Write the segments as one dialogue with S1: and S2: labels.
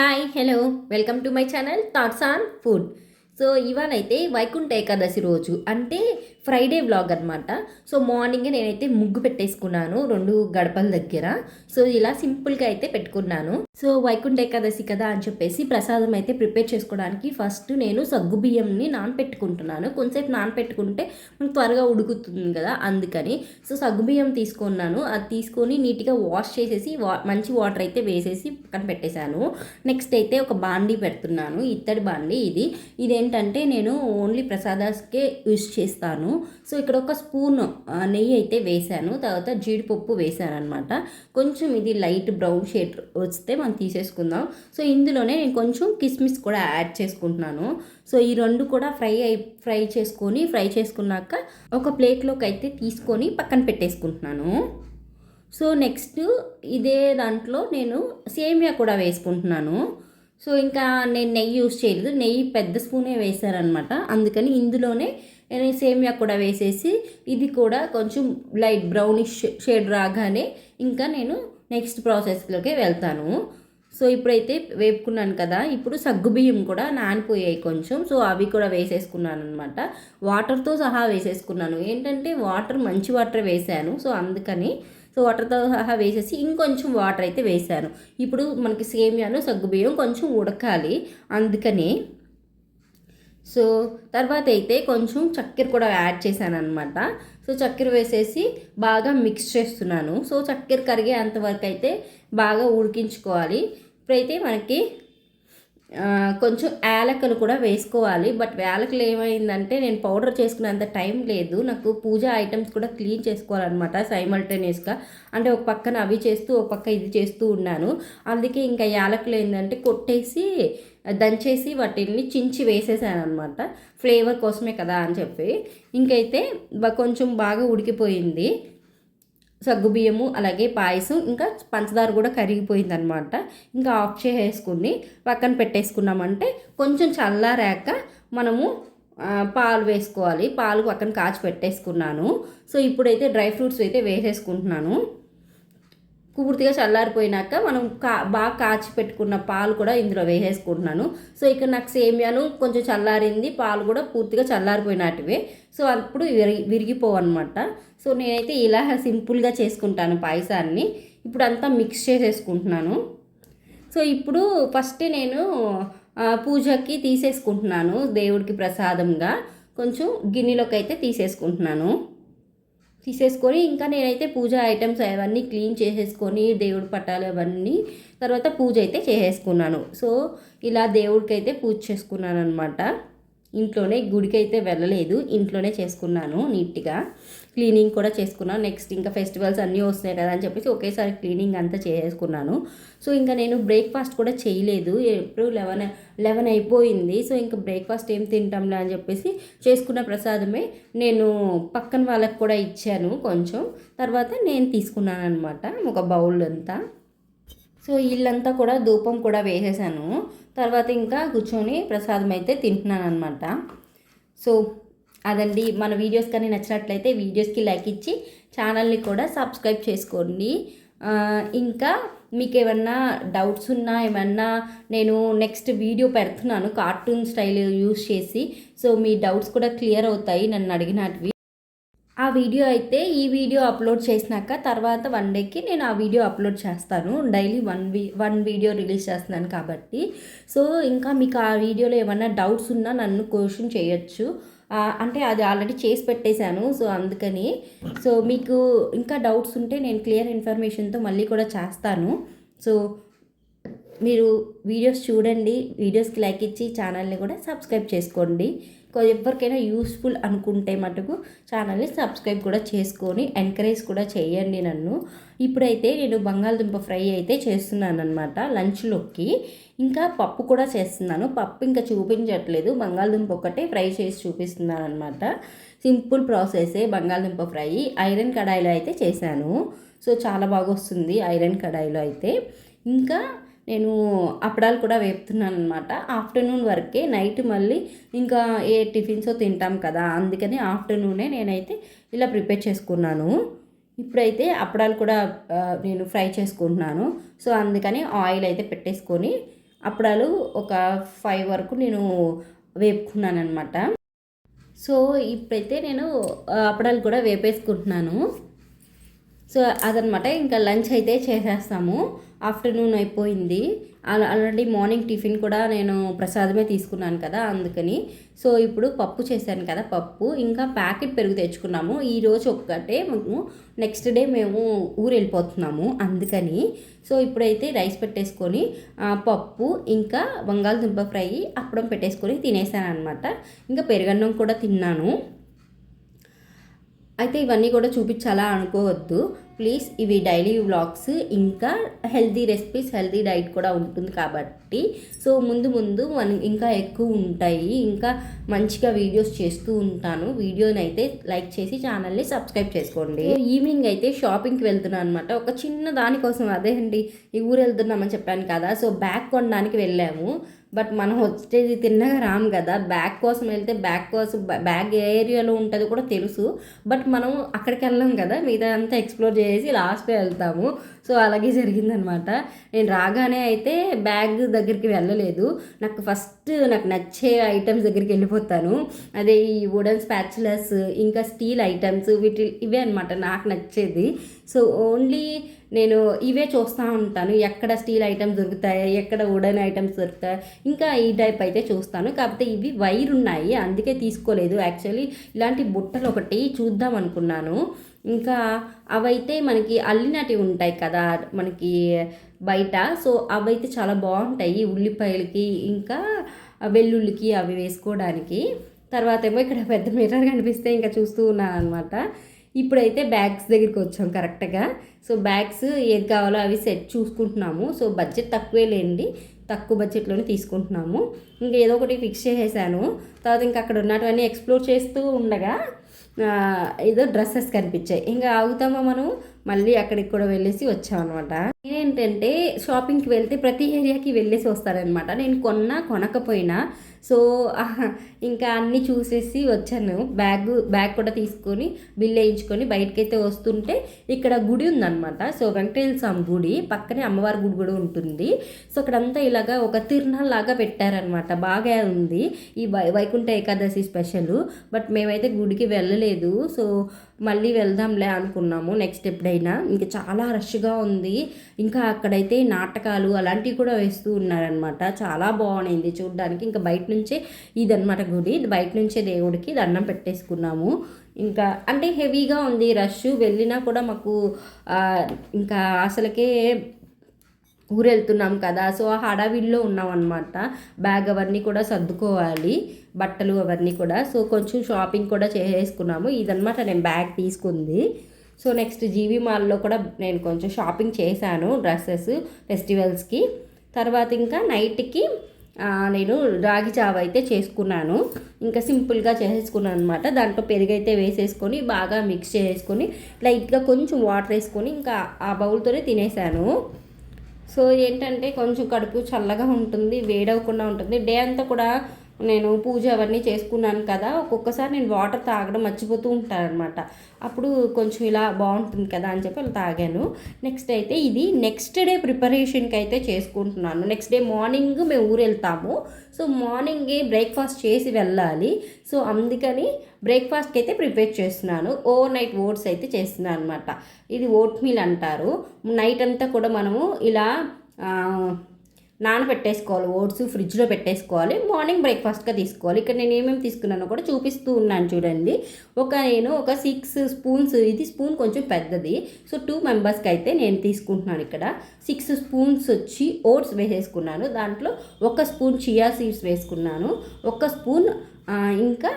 S1: Hi hello welcome to my channel thoughts on food so ఇవాళైతే అయితే వైకుంఠ ఏకాదశి రోజు. అంటే Friday vlog అనమాట సో మార్నింగ్ నేనైతే ముగ్గు పెట్టేసుకున్నాను రెండు గడపల దగ్గర. సో ఇలా సింపుల్గా అయితే పెట్టుకున్నాను. సో వైకుంఠ ఏకాదశి కదా అని చెప్పేసి ప్రసాదం అయితే ప్రిపేర్ చేసుకోవడానికి ఫస్ట్ నేను సగ్గు బియ్యంని నానపెట్టుకుంటున్నాను. కొంచెంసేపు నానపెట్టుకుంటే మనకు త్వరగా ఉడుకుతుంది కదా అందుకని. సో సగ్గు బియ్యం తీసుకున్నాను. అది తీసుకొని నీట్గా వాష్ చేసేసి వా మంచి వాటర్ అయితే వేసేసి పక్కన పెట్టేశాను. నెక్స్ట్ అయితే ఒక బాండీ పెడుతున్నాను. ఇత్తడి బాండీ ఇది. ఇదేంటంటే నేను ఓన్లీ ప్రసాదాస్కే యూజ్ చేస్తాను. సో ఇక్కడ ఒక స్పూన్ నెయ్యి అయితే వేశాను తర్వాత జీడిపప్పు వేశాను అనమాట కొంచెం ఇది లైట్ బ్రౌన్ షేడ్ వస్తే మనం తీసేసుకుందాం. సో ఇందులోనే నేను కొంచెం కిస్మిస్ కూడా యాడ్ చేసుకుంటున్నాను. సో ఈ రెండు కూడా ఫ్రై అయి ఫ్రై చేసుకొని ఫ్రై చేసుకున్నాక ఒక ప్లేట్లోకి అయితే తీసుకొని పక్కన పెట్టేసుకుంటున్నాను. సో నెక్స్ట్ ఇదే దాంట్లో నేను సేమియా కూడా వేసుకుంటున్నాను. సో ఇంకా నేను నెయ్యి యూస్ చేయలేదు. నెయ్యి పెద్ద స్పూనే వేశారనమాట అందుకని ఇందులోనే సేమియా కూడా వేసేసి ఇది కూడా కొంచెం లైట్ బ్రౌనిష్ షేడ్ రాగానే ఇంకా నేను నెక్స్ట్ ప్రాసెస్లోకి వెళ్తాను. సో ఇప్పుడైతే వేపుకున్నాను కదా ఇప్పుడు సగ్గుబియ్యం కూడా నానిపోయాయి కొంచెం. సో అవి కూడా వేసేసుకున్నాను అనమాట వాటర్తో సహా వేసేసుకున్నాను. ఏంటంటే వాటర్ మంచి వాటర్ వేసాను. సో అందుకని సో వాటర్తో సహా వేసేసి ఇంకొంచెం వాటర్ అయితే వేసాను. ఇప్పుడు మనకి సేమియాను సగ్గుబియ్యం కొంచెం ఉడకాలి. అందుకని సో తర్వాత అయితే కొంచెం చక్కెర కూడా యాడ్ చేశాను అనమాట సో చక్కెర వేసేసి బాగా మిక్స్ చేస్తున్నాను. సో చక్కెర కరిగే అంతవరకు అయితే బాగా ఉడికించుకోవాలి. ఇప్పుడైతే మనకి కొంచెం యాలకలు కూడా వేసుకోవాలి. బట్ యాలకులు ఏమైందంటే నేను పౌడర్ చేసుకునేంత టైం లేదు. నాకు పూజ ఐటమ్స్ కూడా క్లీన్ చేసుకోవాలన్నమాట సైమల్టేనియస్గా. అంటే ఒక పక్కన అవి చేస్తూ ఒక పక్క ఇది చేస్తూ ఉన్నాను. అందుకే ఇంకా యాలకులు ఏంటంటే కొట్టేసి దంచేసి వాటిని చించి వేసేసాను అనమాట ఫ్లేవర్ కోసమే కదా అని చెప్పి. ఇంకైతే కొంచెం బాగా ఉడికిపోయింది. సగ్గుబియ్యము అలాగే పాయసం ఇంకా పంచదార కూడా కరిగిపోయింది అనమాట ఇంకా ఆఫ్ చేసేసుకుని పక్కన పెట్టేసుకున్నామంటే కొంచెం చల్లారాక మనము పాలు వేసుకోవాలి. పాలు పక్కన కాచి పెట్టేసుకున్నాను. సో ఇప్పుడైతే డ్రై ఫ్రూట్స్ అయితే వేసేసుకుంటున్నాను. పూర్తిగా చల్లారిపోయినాక మనం కా బాగా కాచి పెట్టుకున్న పాలు కూడా ఇందులో వేసేసుకుంటున్నాను. సో ఇక్కడ నాకు సేమియాను కొంచెం చల్లారింది పాలు కూడా పూర్తిగా చల్లారిపోయినటివే. సో అప్పుడు విరిగి విరిగిపోవన్నమాట. సో నేనైతే ఇలా సింపుల్గా చేసుకుంటాను పాయసాన్ని. ఇప్పుడు అంతా మిక్స్ చేసేసుకుంటున్నాను. సో ఇప్పుడు ఫస్ట్ నేను పూజకి తీసేసుకుంటున్నాను దేవుడికి ప్రసాదంగా. కొంచెం గిన్నెలోకి అయితే తీసేసుకుంటున్నాను. తీసేసుకొని ఇంకా నేనైతే పూజ ఐటమ్స్ అవన్నీ క్లీన్ చేసేసుకొని దేవుడి పట్టాలు అవన్నీ తర్వాత పూజ అయితే చేసేసుకున్నాను. సో ఇలా దేవుడికి అయితే పూజ చేసుకున్నాను అనమాట ఇంట్లోనే గుడికి అయితే వెళ్ళలేదు. ఇంట్లోనే చేసుకున్నాను నీట్గా. క్లీనింగ్ కూడా చేసుకున్నాను నెక్స్ట్ ఇంకా ఫెస్టివల్స్ అన్నీ వస్తున్నాయి కదా అని చెప్పేసి ఒకేసారి క్లీనింగ్ అంతా చేసుకున్నాను. సో ఇంకా నేను బ్రేక్ఫాస్ట్ కూడా చేయలేదు. ఎప్పుడు లెవెన్ లెవెన్ అయిపోయింది. సో ఇంకా బ్రేక్ఫాస్ట్ ఏం తింటాంలే అని చెప్పేసి చేసుకున్న ప్రసాదమే నేను పక్కన వాళ్ళకి కూడా ఇచ్చాను కొంచెం. తర్వాత నేను తీసుకున్నాను అనమాట ఒక బౌల్ అంతా. సో ఇల్లంతా కూడా ధూపం కూడా వేసేసాను. తర్వాత ఇంకా కూర్చొని ప్రసాదం అయితే తింటున్నాను అనమాట సో అదండి మన వీడియోస్ కానీ నచ్చినట్లయితే వీడియోస్కి లైక్ ఇచ్చి ఛానల్ని కూడా సబ్స్క్రైబ్ చేసుకోండి. ఇంకా మీకు ఏమన్నా డౌట్స్ ఉన్నా ఏమన్నా నేను నెక్స్ట్ వీడియో పెడుతున్నాను కార్టూన్ స్టైల్ యూస్ చేసి సో మీ డౌట్స్ కూడా క్లియర్ అవుతాయి నన్ను అడిగినటివి. ఆ వీడియో అయితే ఈ వీడియో అప్లోడ్ చేసినాక తర్వాత వన్ డేకి నేను ఆ వీడియో అప్లోడ్ చేస్తాను. డైలీ వన్ వీ వన్ వీడియో రిలీజ్ చేస్తున్నాను కాబట్టి. సో ఇంకా మీకు ఆ వీడియోలో ఏమన్నా డౌట్స్ ఉన్నా నన్ను క్వశ్చన్ చేయొచ్చు. అంటే అది ఆల్రెడీ చేసి పెట్టేశాను సో అందుకని. సో మీకు ఇంకా డౌట్స్ ఉంటే నేను క్లియర్ ఇన్ఫర్మేషన్తో మళ్ళీ కూడా చేస్తాను. సో మీరు వీడియోస్ చూడండి వీడియోస్కి లైక్ ఇచ్చి ఛానల్ని కూడా సబ్స్క్రైబ్ చేసుకోండి. ఎవరికైనా యూస్ఫుల్ అనుకుంటే మటుకు ఛానల్ని సబ్స్క్రైబ్ కూడా చేసుకొని ఎంకరేజ్ కూడా చేయండి నన్ను. ఇప్పుడైతే నేను బంగాళదుంప ఫ్రై అయితే చేస్తున్నాను అనమాట లంచ్లోకి. ఇంకా పప్పు కూడా చేస్తున్నాను. పప్పు ఇంకా చూపించట్లేదు. బంగాళదుంప ఒకటే ఫ్రై చేసి చూపిస్తున్నాను అనమాట సింపుల్ ప్రాసెసే బంగాళదుంప ఫ్రై. ఐరన్ కడాయిలో అయితే చేశాను. సో చాలా బాగా వస్తుంది ఐరన్ కడాయిలో అయితే. ఇంకా నేను అప్పడాలు కూడా వేపుతున్నాను అనమాట ఆఫ్టర్నూన్ వరకే నైట్ మళ్ళీ ఇంకా ఏ టిఫిన్సో తింటాం కదా అందుకని ఆఫ్టర్నూనే నేనైతే ఇలా ప్రిపేర్ చేసుకున్నాను. ఇప్పుడైతే అప్పడాలు కూడా నేను ఫ్రై చేసుకుంటున్నాను. సో అందుకని ఆయిల్ అయితే పెట్టేసుకొని అప్పడాలు ఒక ఫైవ్ వరకు నేను వేపుకున్నాను అనమాట సో ఇప్పుడైతే నేను అప్పడాలు కూడా వేపేసుకుంటున్నాను. సో అదనమాట ఇంకా లంచ్ అయితే చేసేస్తాము. ఆఫ్టర్నూన్ అయిపోయింది. ఆల్రెడీ మార్నింగ్ టిఫిన్ కూడా నేను ప్రసాదమే తీసుకున్నాను కదా అందుకని. సో ఇప్పుడు పప్పు చేశాను కదా పప్పు ఇంకా ప్యాకెట్ పెరుగు తెచ్చుకున్నాము. ఈరోజు ఒక్కటే మేము నెక్స్ట్ డే మేము ఊరు వెళ్ళిపోతున్నాము అందుకని. సో ఇప్పుడైతే రైస్ పెట్టేసుకొని పప్పు ఇంకా బంగాళదుంప ఫ్రై అప్పడం పెట్టేసుకొని తినేసాను అనమాట ఇంకా పెరుగన్నం కూడా తిన్నాను. అయితే ఇవన్నీ కూడా చూపించాలా అనుకోవద్దు. ప్లీజ్ ఇవి డైలీ వ్లాగ్స్ ఇంకా హెల్తీ రెసిపీస్ హెల్తీ డైట్ కూడా ఉంటుంది కాబట్టి. సో ముందు ముందు మన ఇంకా ఎక్కువ ఉంటాయి. ఇంకా మంచిగా వీడియోస్ చేస్తూ ఉంటాను. వీడియోని అయితే లైక్ చేసి ఛానల్ని సబ్స్క్రైబ్ చేసుకోండి. ఈవినింగ్ అయితే షాపింగ్కి వెళ్తున్నాను అనమాట ఒక చిన్న దానికోసం అదే అండి ఈ ఊరు వెళ్తున్నామని చెప్పాను కదా. సో బ్యాగ్ కొనడానికి వెళ్ళాము. బట్ మనం వచ్చేది తిన్నగా రాము కదా. బ్యాగ్ కోసం వెళ్తే బ్యాగ్ కోసం బ్యాగ్ ఏ ఏరియాలో ఉంటుందో కూడా తెలుసు. బట్ మనం అక్కడికి వెళ్ళాం కదా. మిగతా అంతా ఎక్స్ప్లోర్ చేసి లాస్ట్లో వెళ్తాము. సో అలాగే జరిగిందనమాట. నేను రాగానే అయితే బ్యాగ్ దగ్గరికి వెళ్ళలేదు. నాకు ఫస్ట్ నాకు నచ్చే ఐటమ్స్ దగ్గరికి వెళ్ళిపోతాను. అదే ఈ వుడెన్ స్పాచులర్స్ ఇంకా స్టీల్ ఐటమ్స్ వీటి ఇవే అనమాట నాకు నచ్చేది. సో ఓన్లీ నేను ఇవే చూస్తూ ఉంటాను. ఎక్కడ స్టీల్ ఐటమ్స్ దొరుకుతాయి? ఎక్కడ వుడెన్ ఐటమ్స్ దొరుకుతాయి? ఇంకా ఈ టైప్ అయితే చూస్తాను. కాకపోతే ఇవి వైర్ ఉన్నాయి. అందుకే తీసుకోలేదు. యాక్చువల్లీ ఇలాంటి బుట్టలు ఒకటి చూద్దాం అనుకున్నాను. ఇంకా అవైతే మనకి అల్లినటివి ఉంటాయి కదా మనకి బయట. సో అవైతే చాలా బాగుంటాయి. ఉల్లిపాయలకి ఇంకా వెల్లుల్లికి అవి వేసుకోవడానికి. తర్వాత ఏమో ఇక్కడ పెద్ద మిర్రర్ కనిపిస్తే ఇంకా చూస్తూ ఉన్నాను అనమాట ఇప్పుడైతే బ్యాగ్స్ దగ్గరికి వచ్చాం కరెక్ట్గా. సో బ్యాగ్స్ ఏది కావాలో అవి సెట్ చూసుకుంటున్నాము. సో బడ్జెట్ తక్కువే లేండి. తక్కువ బడ్జెట్లోనే తీసుకుంటున్నాము. ఇంకా ఏదో ఒకటి ఫిక్స్ చేసేసాను. తర్వాత ఇంకా అక్కడ ఉన్నటువన్నీ ఎక్స్ప్లోర్ చేస్తూ ఉండగా ఏదో డ్రెస్సెస్ కనిపించాయి. ఇంకా ఆగుతామా మనం? మళ్ళీ అక్కడికి కూడా వెళ్ళేసి వచ్చామన్నమాట. ఏంటంటే షాపింగ్కి వెళ్తే ప్రతి ఏరియాకి వెళ్ళేసి వస్తారనమాట నేను కొన్నా కొనకపోయినా. సో ఇంకా అన్నీ చూసేసి వచ్చాను. బ్యాగ్ బ్యాగ్ కూడా తీసుకొని బిల్ వేయించుకొని బయటకైతే వస్తుంటే ఇక్కడ గుడి ఉందన్నమాట. సో వెంకటేశ్వర స్వామి గుడి. పక్కనే అమ్మవారి గుడి కూడా ఉంటుంది. సో అక్కడంతా ఇలాగా ఒక తిరునాల్ లాగా పెట్టారనమాట బాగా ఉంది. ఈ వై వైకుంఠ ఏకాదశి స్పెషల్. బట్ మేమైతే గుడికి వెళ్ళలేదు. సో మళ్ళీ వెళ్దాంలే అనుకున్నాము. నెక్స్ట్ ఎప్పుడైనా ఇంకా చాలా రష్గా ఉంది. ఇంకా అక్కడైతే నాటకాలు అలాంటివి కూడా వేస్తూ ఉన్నారనమాట చాలా బాగుంది చూడడానికి. ఇంకా బయట నుంచే ఇదనమాట గుడి. బయట నుంచే దేవుడికి దండం పెట్టేసుకున్నాము. ఇంకా అంటే హెవీగా ఉంది. రష్ వెళ్ళినా కూడా మాకు ఇంకా అసలుకే ఊరు వెళ్తున్నాం కదా. సో ఆ హడావిడిలో ఉన్నాం అనమాట బ్యాగ్ అవన్నీ కూడా సర్దుకోవాలి. బట్టలు అవన్నీ కూడా. సో కొంచెం షాపింగ్ కూడా చేసేసుకున్నాము. ఇదనమాట నేను బ్యాగ్ తీసుకుంది. సో నెక్స్ట్ జీవి మాల్లో కూడా నేను కొంచెం షాపింగ్ చేశాను డ్రెస్సెస్ ఫెస్టివల్స్కి. తర్వాత ఇంకా నైట్కి నేను రాగి జావ అయితే చేసుకున్నాను. ఇంకా సింపుల్గా చేసేసుకున్నాను అనమాట దాంట్లో పెరుగు అయితే వేసేసుకొని బాగా మిక్స్ చేసుకొని లైట్గా కొంచెం వాటర్ వేసుకొని ఇంకా ఆ బౌల్తోనే తినేసాను. సో ఏంటంటే కొంచెం కడుపు చల్లగా ఉంటుంది వేడవకుండా ఉంటుంది. డే అంతా కూడా నేను పూజ అవన్నీ చేసుకున్నాను కదా ఒక్కొక్కసారి నేను వాటర్ తాగడం మర్చిపోతూ ఉంటాను అప్పుడు కొంచెం ఇలా బాగుంటుంది కదా అని చెప్పి అలా తాగాను. నెక్స్ట్ అయితే ఇది నెక్స్ట్ డే ప్రిపరేషన్కి అయితే చేసుకుంటున్నాను. నెక్స్ట్ డే మార్నింగ్ మేము ఊరు వెళ్తాము. సో మార్నింగే బ్రేక్ఫాస్ట్ చేసి వెళ్ళాలి. సో అందుకని బ్రేక్ఫాస్ట్కి అయితే ప్రిపేర్ చేస్తున్నాను. ఓవర్ నైట్ ఓట్స్ అయితే చేస్తున్నాను అనమాట ఇది ఓట్ మీల్ అంటారు. నైట్ అంతా కూడా మనము ఇలా నానబెట్టేసుకోవాలి ఓట్స్ ఫ్రిడ్జ్లో పెట్టేసుకోవాలి మార్నింగ్ బ్రేక్ఫాస్ట్గా తీసుకోవాలి. ఇక్కడ నేను ఏమేమి తీసుకున్నానో కూడా చూపిస్తూ ఉన్నాను చూడండి. ఒక నేను ఒక సిక్స్ స్పూన్స్ ఇది స్పూన్ కొంచెం పెద్దది. సో టూ మెంబర్స్కి అయితే నేను తీసుకుంటున్నాను ఇక్కడ. సిక్స్ స్పూన్స్ వచ్చి ఓట్స్ వేసేసుకున్నాను. దాంట్లో ఒక స్పూన్ చియా సీడ్స్ వేసుకున్నాను. ఒక స్పూన్ ఇంకా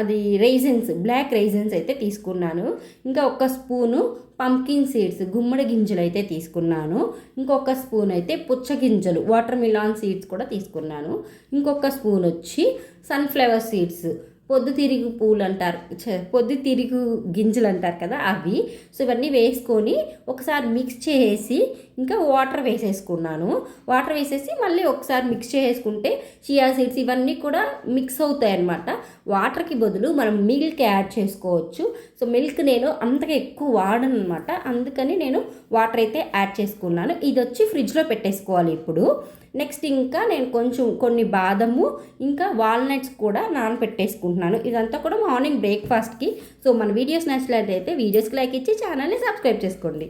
S1: అది రైజన్స్ బ్లాక్ రైజన్స్ అయితే తీసుకున్నాను. ఇంకా ఒక స్పూను పంకిన్ సీడ్స్ గుమ్మడి గింజలు అయితే తీసుకున్నాను. ఇంకొక స్పూన్ అయితే పుచ్చ గింజలు వాటర్ మిలాన్ సీడ్స్ కూడా తీసుకున్నాను. ఇంకొక స్పూన్ వచ్చి సన్ఫ్లవర్ సీడ్స్ పొద్దుతిరుగు పూలు అంటారు పొద్దు పొద్దుతిరుగు గింజలు అంటారు కదా అవి. సో ఇవన్నీ వేసుకొని ఒకసారి మిక్స్ చేసి ఇంకా వాటర్ వేసేసుకున్నాను. వాటర్ వేసేసి మళ్ళీ ఒకసారి మిక్స్ చేసుకుంటే చియా సీడ్స్ ఇవన్నీ కూడా మిక్స్ అవుతాయి అన్నమాట వాటర్కి బదులు మనం మిల్క్ యాడ్ చేసుకోవచ్చు. సో మిల్క్ నేను అంతగా ఎక్కువ వాడను అనమాట అందుకని నేను వాటర్ అయితే యాడ్ చేసుకున్నాను. ఇది వచ్చి ఫ్రిడ్జ్లో పెట్టేసుకోవాలి ఇప్పుడు. నెక్స్ట్ ఇంకా నేను కొంచెం కొన్ని బాదము ఇంకా వాల్నట్స్ కూడా నానపెట్టేసుకుంటున్నాను. ఇదంతా కూడా మార్నింగ్ బ్రేక్ఫాస్ట్కి. సో మన వీడియోస్ నచ్చినట్లయితే వీడియోస్కి లైక్ ఇచ్చి ఛానల్ని సబ్స్క్రైబ్ చేసుకోండి.